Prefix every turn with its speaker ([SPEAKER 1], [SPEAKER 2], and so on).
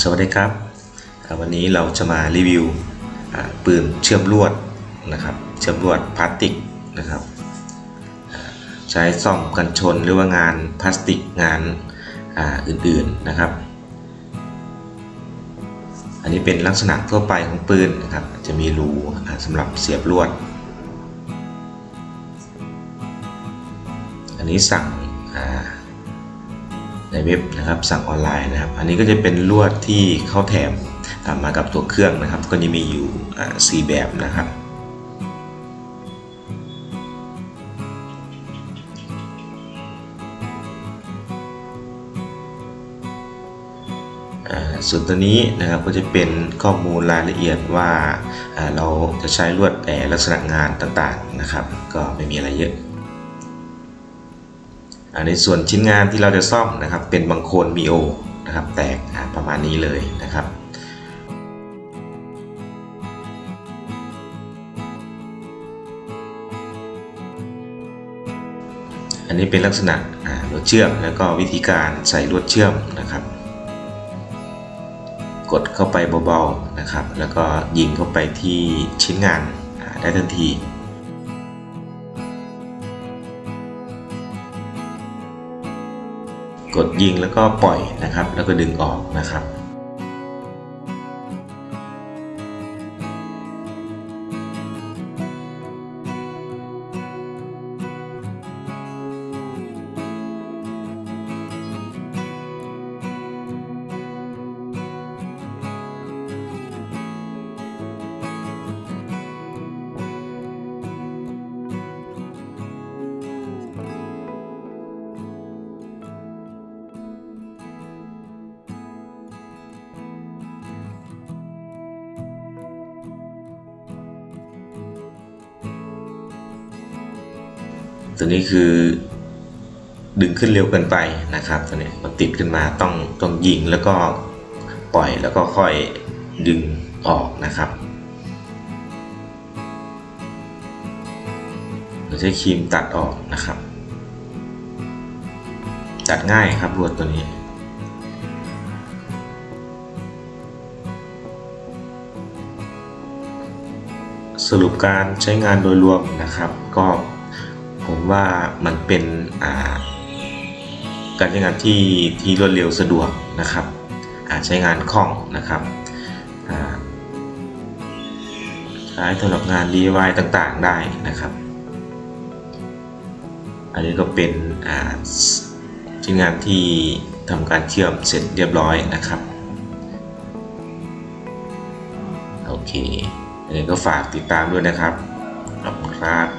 [SPEAKER 1] สวัสดีครับวันนี้เราจะมารีวิวปืนเชื่อมลวดนะครับเชื่อมลวดพลาสติกนะครับใช้ซ่อมกันชนหรือว่างานพลาสติกงานอื่นๆนะครับ อันนี้เป็นลักษณะทั่วไปของปืนนะครับจะมีรูสำหรับเสียบลวด อันนี้สั่ง ในเว็บนะครับสั่งออนไลน์นะครับ อันนี้ก็จะเป็นลวดที่เข้าแถมอ่ามากับตัวเครื่องนะครับ ก็จะมีอยู่อ่าสี่แบบนะครับส่วนตัวนี้นะครับก็จะเป็นข้อมูลรายละเอียดว่าเราจะใช้ลวดแต่ลักษณะงานต่างๆนะครับ ก็ไม่มีอะไรเยอะ ในส่วนชิ้นงานที่เราจะซ่อมนะครับ เป็นบางโคนมีโอนะครับ แตกประมาณนี้เลยนะครับอันนี้เป็นลักษณะลวดเชื่อมแล้วก็วิธีการใส่ลวดเชื่อมนะครับ กดเข้าไปเบาๆนะครับ แล้วก็ยิงเข้าไปที่ชิ้นงานได้ทันที กดยิงแล้วก็ปล่อยนะครับ แล้วก็ดึงออกนะครับ ตัวนี้คือดึงขึ้นเร็วเกินไปนะครับตัวนี้มันติดขึ้นมาต้องต้องยิงแล้วก็ปล่อยแล้วก็ค่อยดึงออกนะครับเราใช้ครีมตัดออกนะครับ ตัดง่ายครับลวดตัวนี้สรุปการใช้งานโดยรวมนะครับ ก็ ผมว่ามันเป็นการใช้งานที่ที่รวดเร็วสะดวกนะครับใช้งานคล่องนะครับใช้สำหรับงาน DIY ต่างๆได้นะครับ อันนี้ก็เป็นชิ้นงานที่ทำการเชื่อมเสร็จเรียบร้อยนะครับโอเคยังไงก็ฝากติดตามด้วยนะครับขอบคุณครับ